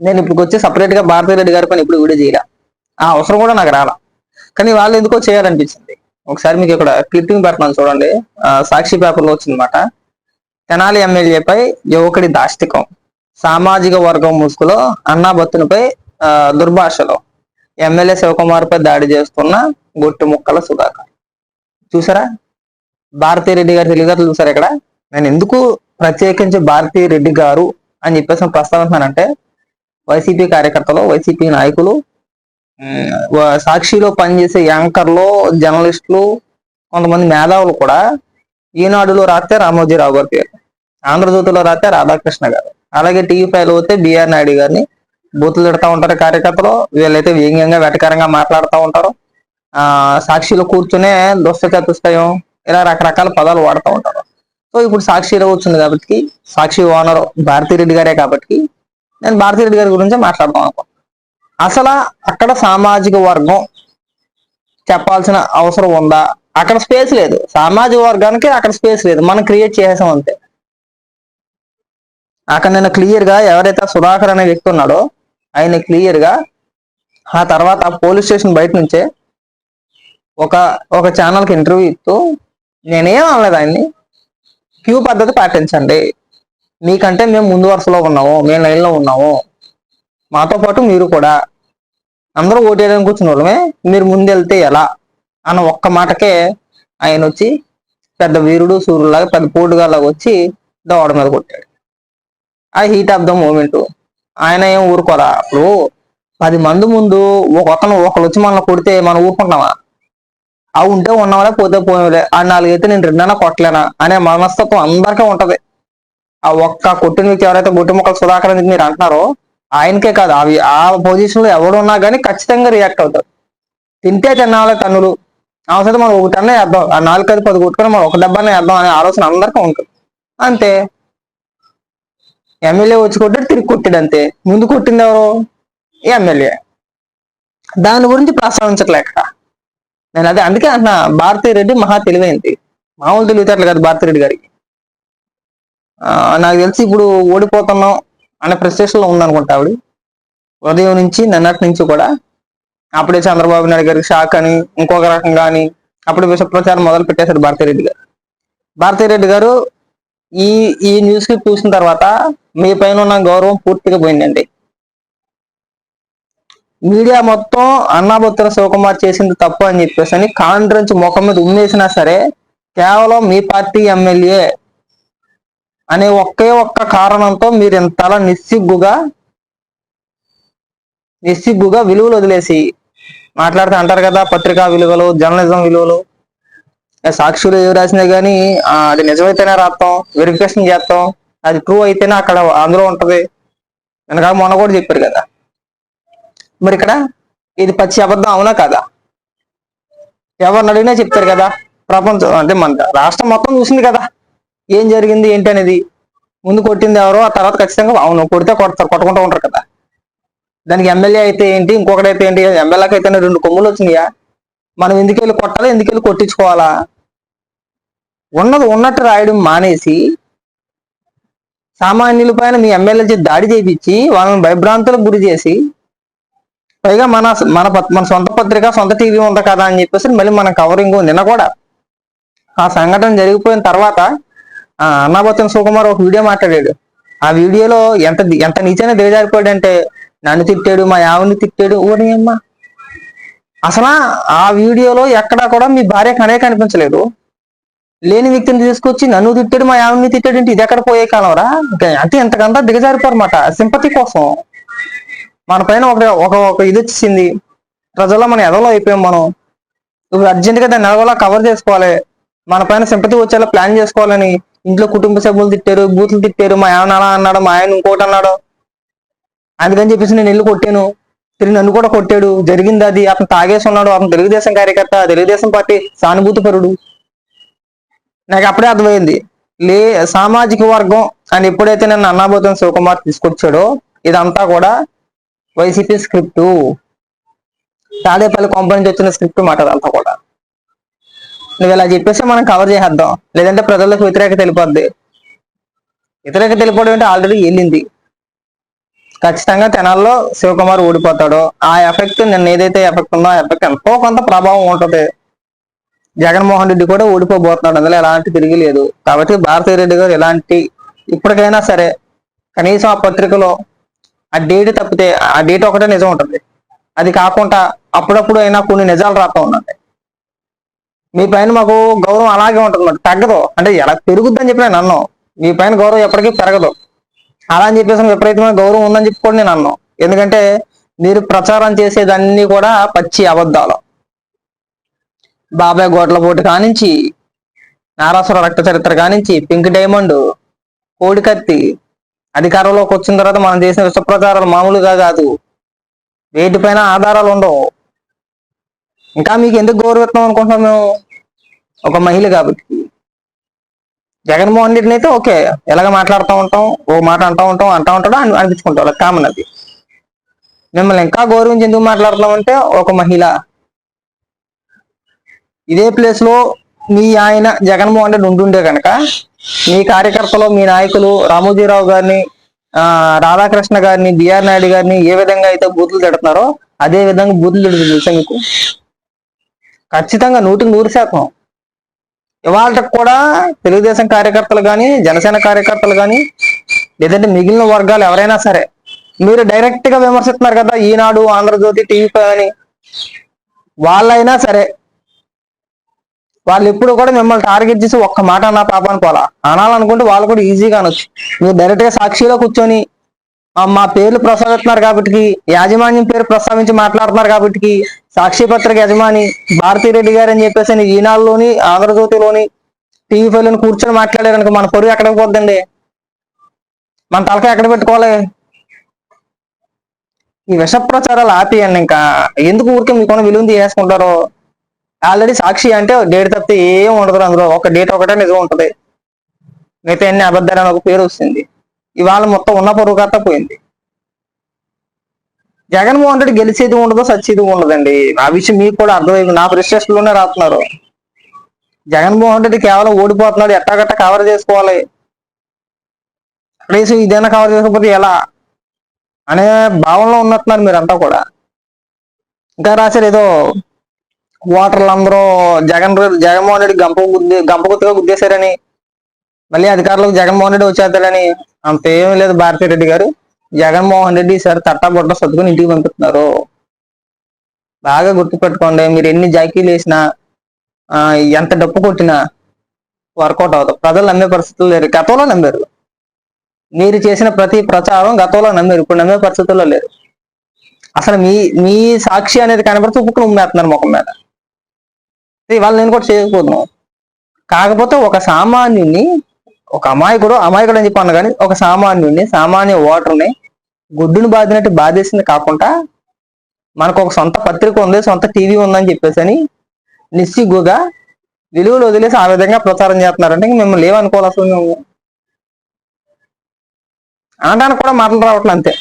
నేను ఇప్పుడు వచ్చి సపరేట్గా భారతీ రెడ్డి గారి పని ఇప్పుడు వీడియో చేయలే. ఆ అవసరం కూడా నాకు రాలా. కానీ వాళ్ళు ఎందుకో చేయాలనిపించింది. ఒకసారి మీకు ఇక్కడ క్లిప్పింగ్ పెడుతున్నాను చూడండి. సాక్షి పేపర్లో వచ్చిందనమాట వచ్చిందన్నమాట. తెనాలి ఎమ్మెల్యేపై యువకుడి దాష్టికం. సామాజిక వర్గం ముసుగులో అన్నా బత్తునిపై దుర్భాషలో ఎమ్మెల్యే శివకుమార్ పై దాడి చేస్తున్న గొట్టు ముక్కల సుధాకర్. చూసారా? భారతీ రెడ్డి గారి తెలివితేటలు చూసారా ఇక్కడ? నేను ఎందుకు ప్రత్యేకించి భారతీ రెడ్డి గారు అని చెప్పేసి ప్రస్తావిస్తున్నానంటే వైసీపీ కార్యకర్తలు వైసీపీ నాయకులు సాక్షిలో పనిచేసే యాంకర్లు జర్నలిస్టులు కొంతమంది మేధావులు కూడా ఈనాడులో రాస్తే రామోజీరావు గారి పేరు ఆంధ్రజ్యోతిలో రాస్తే రాధాకృష్ణ గారు. అలాగే టీవీ ఫైవ్ వస్తే బిఆర్ నాయుడు గారిని బూతులు తిడతా ఉంటారు కార్యకర్తలు వీళ్ళైతే వ్యంగ్యంగా వెటకరంగా మాట్లాడుతూ ఉంటారు. ఆ సాక్షిలో కూర్చునే దుష్ట చతుష్టయం ఇలా రకరకాల పదాలు వాడుతూ ఉంటారు. సో ఇప్పుడు సాక్షిలో వచ్చింది కాబట్టి సాక్షి ఓనర్ భారతిరెడ్డి గారే కాబట్టి నేను భారతిరెడ్డి గారి గురించి మాట్లాడదాం అనుకో అసలు అక్కడ సామాజిక వర్గం చెప్పాల్సిన అవసరం ఉందా? అక్కడ స్పేస్ లేదు. సామాజిక వర్గానికి అక్కడ స్పేస్ లేదు. మనం క్రియేట్ చేసాం అంతే. అక్కడ నేను క్లియర్గా ఎవరైతే సుధాకర్ అనే వ్యక్తి ఉన్నాడో ఆయన క్లియర్గా ఆ తర్వాత ఆ పోలీస్ స్టేషన్ బయట నుంచే ఒక ఒక ఛానల్కి ఇంటర్వ్యూ ఇస్తూ నేనేం అనలేదు ఆయన్ని. క్యూ పద్ధతి పాటించండి. మీకంటే మేము ముందు వరుసలో ఉన్నాము మేము లైన్లో ఉన్నాము. మాతో పాటు మీరు కూడా. అందరూ ఓటేయడానికి వచ్చిన వాళ్ళమే మీరు ముందెళ్తే ఎలా? అన్న ఒక్క మాటకే ఆయన వచ్చి పెద్ద వీరుడు సూర్యులాగా పెద్ద పోటుగాలాగా వచ్చి దోడ మీద కొట్టాడు. ఆ హీట్ ఆఫ్ ద మూమెంట్ ఆయన ఏం ఊరుకోరా? అప్పుడు పది మంది ముందు ఒక అతను ఒకరు వచ్చి మనల్ని కొడితే మనం ఊరుకుంటామా అవి ఉంటే ఉన్నవాళ్ళే పోతే పోయేలే ఆ నాలుగైతే నేను రెండైనా కొట్టలేనా? అనే మనస్తత్వం అందరికీ ఉంటది. ఆ ఒక్క కొట్టిన వ్యక్తి ఎవరైతే గుట్టి మొక్కలు సుధాకర్ అని మీరు అంటున్నారో ఆయనకే కాదు. అవి ఆ పొజిషన్లో ఎవడు ఉన్నా కానీ ఖచ్చితంగా రియాక్ట్ అవుతారు తింటే తినాలి తన్నులు అవసరం మనం ఒక టన్నే వేద్దాం. ఆ నాలుగు ఐదు పది కొట్టుకొని మనం ఒక డబ్బానే వేద్దాం అనే ఆలోచన అందరికీ ఉంటుంది. అంతే. ఎమ్మెల్యే వచ్చి కొట్టాడు తిరిగి కొట్టాడు అంతే. ముందు కొట్టింది ఎవరు? ఎమ్మెల్యే. దాని గురించి ప్రస్తావించట్లేక. నేను అదే అందుకే అంటున్నా భారతీ రెడ్డి మహా తెలివైంది. మామూలు తెలివితేటలు కాదు భారతీ రెడ్డి గారికి. నాకు తెలిసి ఇప్పుడు ఓడిపోతున్నాం అనే ప్రెస్టేషన్ ఉందనుకుంటా ఆవిడ. ఉదయం నుంచి నిన్నటి నుంచి కూడా అప్పుడే చంద్రబాబు నాయుడు గారికి షాక్ అని ఇంకొక రకంగా అని అప్పుడు విష ప్రచారం మొదలు పెట్టేశారు భారతీ రెడ్డి గారు. భారతీ రెడ్డి గారు ఈ ఈ న్యూస్ క్లిప్ చూసిన తర్వాత మీ పైన ఉన్న గౌరవం పూర్తిగా పోయిందండి. మీడియా మొత్తం అన్నాబొత్తుల శివకుమార్ చేసింది తప్పు అని చెప్పేసి అని కాండ్రించి ముఖం మీద ఉమ్మేసినా సరే కేవలం మీ పార్టీ ఎమ్మెల్యే అనే ఒకే ఒక్క కారణంతో మీరు ఇంతలా నిస్సిగ్గుగా నిస్సిగ్గుగా విలువలు వదిలేసి మాట్లాడుతూ అంటారు కదా పత్రికా విలువలు జర్నలిజం విలువలు సాక్షులు ఏవి రాసినా కానీ అది నిజమైతేనే రాస్తాం వెరిఫికేషన్ చేస్తాం అది ట్రూ అయితేనే అక్కడ అందులో ఉంటది. వెనక మొన్న కూడా చెప్పారు కదా. మరి ఇక్కడ ఇది పచ్చి అబద్ధం అవునా కదా? ఎవరిని అడిగినా చెప్తారు కదా ప్రపంచం అంటే మన రాష్ట్రం మొత్తం చూసింది కదా. ఏం జరిగింది ఏంటి అనేది ముందు కొట్టింది ఎవరో ఆ తర్వాత ఖచ్చితంగా అవును కొడితే కొడతారు కొట్టుకుంటూ ఉంటారు కదా. దానికి ఎమ్మెల్యే అయితే ఏంటి ఇంకొకటి అయితే ఏంటి ఎమ్మెల్యేకి అయితే రెండు కొమ్ములు వచ్చినాయా? మనం ఎందుకు వెళ్ళి కొట్టాలి ఎందుకు వెళ్ళి కొట్టించుకోవాలా? ఉన్నది ఉన్నట్టు రాయడం మానేసి సామాన్యుల పైన మీ ఎమ్మెల్యే దాడి చేయించి వాళ్ళని భయభ్రాంతులకు గురి చేసి పైగా మన మన మన సొంత పత్రిక సొంత టీవీ ఉంది కదా అని చెప్పేసి మళ్ళీ మన కవరింగ్ నిన్న కూడా ఆ సంఘటన జరిగిపోయిన తర్వాత ఆ సుకుమార్ ఒక వీడియో మాట్లాడాడు. ఆ వీడియోలో ఎంత ఎంత నిజంగా దిగజారిపోయాడు అంటే నన్ను తిట్టాడు మా యావుని తిట్టాడు. ఓడి అమ్మ. అసలు ఆ వీడియోలో ఎక్కడా కూడా మీ భార్య కనే కనిపించలేదు. లేని వ్యక్తిని తీసుకొచ్చి నన్ను తిట్టాడు మా యావుని తిట్టాడు అంటే ఇది ఎక్కడ పోయే కాలంరా? అంటే ఎంతకంతా దిగజారిపోరమాట సింపతి కోసం. మన పైన ఒక ఒక ఒక ఇది వచ్చింది ప్రజల్లో మనం ఎదలో అయిపోయాం మనం. ఇప్పుడు అర్జెంటుగా దాన్ని ఎదవలా కవర్ చేసుకోవాలి. మన పైన సింపతి వచ్చేలా ప్లాన్ చేసుకోవాలని ఇంట్లో కుటుంబ సభ్యులు తిట్టారు బూతులు తిట్టారు మా ఆయన అలా అన్నాడు మా ఆయన ఇంకోటి అన్నాడు. అందుకని చెప్పేసి నేను ఇల్లు కొట్టాను. తిరిగి నన్ను కూడా కొట్టాడు. జరిగింది అది. అతను తాగేసి ఉన్నాడు. అతను తెలుగుదేశం కార్యకర్త తెలుగుదేశం పార్టీ సానుభూతిపరుడు నాకు అప్పుడే అర్థమైంది. లే సామాజిక వర్గం అని ఎప్పుడైతే నన్ను అన్నాబోతున్న శివకుమార్ తీసుకొచ్చాడో ఇదంతా కూడా వైసీపీ స్క్రిప్టు. తాడేపల్లి కొంప నుంచి వచ్చిన స్క్రిప్ట్ మాట అదంతా కూడా. నువ్వు ఇలా చెప్పేసి మనం కవర్ చేసేద్దాం. లేదంటే ప్రజలకు వ్యతిరేకత వెళ్ళిపోద్ది వ్యతిరేకత వెళ్ళిపోవడం అంటే ఆల్రెడీ వెళ్ళింది. ఖచ్చితంగా తెనాల్లో శివకుమార్ ఓడిపోతాడు ఆ ఎఫెక్ట్ నిన్న ఏదైతే ఎఫెక్ట్ ఉందో ఆ ఎఫెక్ట్ ఎంతో కొంత ప్రభావం ఉంటుంది. జగన్మోహన్ రెడ్డి కూడా ఓడిపోబోతున్నాడు అందులో ఎలాంటి తిరిగి లేదు. కాబట్టి భారతీయ రెడ్డి గారు ఎలాంటి ఇప్పటికైనా సరే కనీసం ఆ పత్రికలో ఆ డేట్ తప్పితే ఆ డేట్ ఒకటే నిజం ఉంటుంది. అది కాకుండా అప్పుడప్పుడు అయినా కొన్ని నిజాలు రాస్తా ఉన్నాయి మీ పైన మాకు గౌరవం అలాగే ఉంటుంది మరి తగ్గదు. అంటే ఎలా పెరుగుద్దని చెప్పి నేను అన్నాను మీ పైన గౌరవం ఎప్పటికీ పెరగదు. అలా అని చెప్పేసి విపరీతమైన గౌరవం ఉందని చెప్పి కూడా నేను అన్నాను ఎందుకంటే మీరు ప్రచారం చేసేదన్నీ కూడా పచ్చి అబద్ధాలు. బాబాయ్ గోట్ల పోటీ కానించి నారాసుర రక్త చరిత్ర కానించి పింక్ డైమండ్ కోడికత్తి అధికారంలోకి వచ్చిన తర్వాత మనం చేసిన విషప్రచారాలు మామూలుగా కాదు. వేటిపైన ఆధారాలు ఉండవు. ఇంకా మీకు ఎందుకు గౌరవిస్తాం అనుకుంటున్నాం మేము? ఒక మహిళ కాబట్టి. జగన్మోహన్ రెడ్డిని అయితే ఓకే ఎలాగ మాట్లాడుతూ ఉంటాం ఓ మాట అంటూ ఉంటాం అంటూ ఉంటాడో అని అనిపించుకుంటాం అది కామన్ అది. మిమ్మల్ని ఇంకా గౌరవించి ఎందుకు మాట్లాడుతామంటే ఒక మహిళ. ఇదే ప్లేస్లో మీ ఆయన జగన్మోహన్ రెడ్డి ఉండుండే కనుక మీ కార్యకర్తలు మీ నాయకులు రామోజీరావు గారిని ఆ రాధాకృష్ణ గారిని బిఆర్ నాయుడు గారిని ఏ విధంగా అయితే బూతులు తిడుతున్నారో అదే విధంగా బూతులు తిడుతుంది తెలుసా మీకు? ఖచ్చితంగా నూటికి నూరు శాతం. ఇవాళ కూడా తెలుగుదేశం కార్యకర్తలు కానీ జనసేన కార్యకర్తలు కానీ లేదంటే మిగిలిన వర్గాలు ఎవరైనా సరే మీరు డైరెక్ట్గా విమర్శిస్తున్నారు కదా ఈనాడు ఆంధ్రజ్యోతి టీవీ అని వాళ్ళైనా సరే వాళ్ళు ఎప్పుడు కూడా మిమ్మల్ని టార్గెట్ చేసి ఒక్క మాట నా పాపాన్ని పోలా అనాలనుకుంటే వాళ్ళు కూడా ఈజీగా అనొచ్చు మీరు డైరెక్ట్గా సాక్షిలో కూర్చొని మా పేర్లు ప్రస్తావిస్తున్నారు కాబట్టి యాజమాన్యం పేరు ప్రస్తావించి మాట్లాడుతున్నారు కాబట్టి సాక్షి పత్రిక యజమాని భారతీ రెడ్డి గారు అని చెప్పేసి అని ఈనాడులోని ఆంధ్రజ్యోతిలోని టీవీ ఫైవ్లోని కూర్చొని మాట్లాడారనుకో మన పొరుగు ఎక్కడికి పోద్దండి? మన తలకాయ ఎక్కడ పెట్టుకోవాలి? ఈ విష ప్రచారాలు ఆపేయండి ఇంకా. ఎందుకు ఊరికే మీకున్న విలువ చేసుకుంటారు ఆల్రెడీ సాక్షి అంటే డేట్ తప్పితే ఏం ఉండదు అందులో. ఒక డేట్ ఒకటే నిజం ఉంటుంది. మిగతా అన్ని అబద్ధాలు అని ఒక పేరు వస్తుంది. ఇవాళ మొత్తం ఉన్న పొరుగు కట్ట పోయింది. జగన్మోహన్ రెడ్డి గెలిచేది ఉండదు సచ్చేది ఉండదండి. ఆ విషయం మీకు కూడా అర్థమైంది. నా ప్రెస్టేషన్లోనే రాస్తున్నారు. జగన్మోహన్ రెడ్డి కేవలం ఓడిపోతున్నాడు. ఎట్టాగట్ట కవర్ చేసుకోవాలి? కనీసం ఇదైనా కవర్ చేసుకోకపోతే ఎలా? అనే భావనలో ఉన్నట్టున్నారు మీరంతా కూడా. ఇంకా రాశారు ఏదో ఓటర్లు అందరూ జగన్ జగన్మోహన్ రెడ్డి గంప గుద్ది గంప గుర్తుగా గుద్దేశారని మళ్ళీ అధికారులకు జగన్మోహన్ రెడ్డి వచ్చేస్తాడని అంత ఏమీ లేదు భారతీ రెడ్డి గారు. జగన్మోహన్ రెడ్డి ఈసారి తట్టా బొట్ట సర్దుకుని ఇంటికి పంపిస్తున్నారు. బాగా గుర్తుపెట్టుకోండి మీరు ఎన్ని జాకీలు వేసినా ఎంత డప్పు కొట్టినా వర్కౌట్ అవుతాం ప్రజలు నమ్మే పరిస్థితులు లేరు గతంలో నమ్మారు. మీరు చేసిన ప్రతి ప్రచారం గతంలో నమ్మారు ఇప్పుడు నమ్మే పరిస్థితుల్లో లేరు. అసలు మీ మీ సాక్షి అనేది కనబడితే ఉప్పుకుని ఉమ్మేస్తున్నారు ముఖం మీద. ఇవాళ నేను కూడా చేయకపోతున్నాను కాకపోతే ఒక సామాన్యుని ఒక అమాయకుడు అమాయకుడు అని చెప్పి కానీ ఒక సామాన్యుడిని సామాన్య ఓటర్ని గుడ్డును బాధినట్టు బాధేసింది కాకుండా మనకు ఒక సొంత పత్రిక ఉంది సొంత టీవీ ఉందని చెప్పేసి అని నిస్సిగ్గుగా విలువలు వదిలేసి ఆ విధంగా ప్రచారం చేస్తున్నారంటే ఇంక మిమ్మల్ని ఏమనుకోవాలి అసలు మేము. అనడానికి కూడా మాటలు రావట్లే అంతే.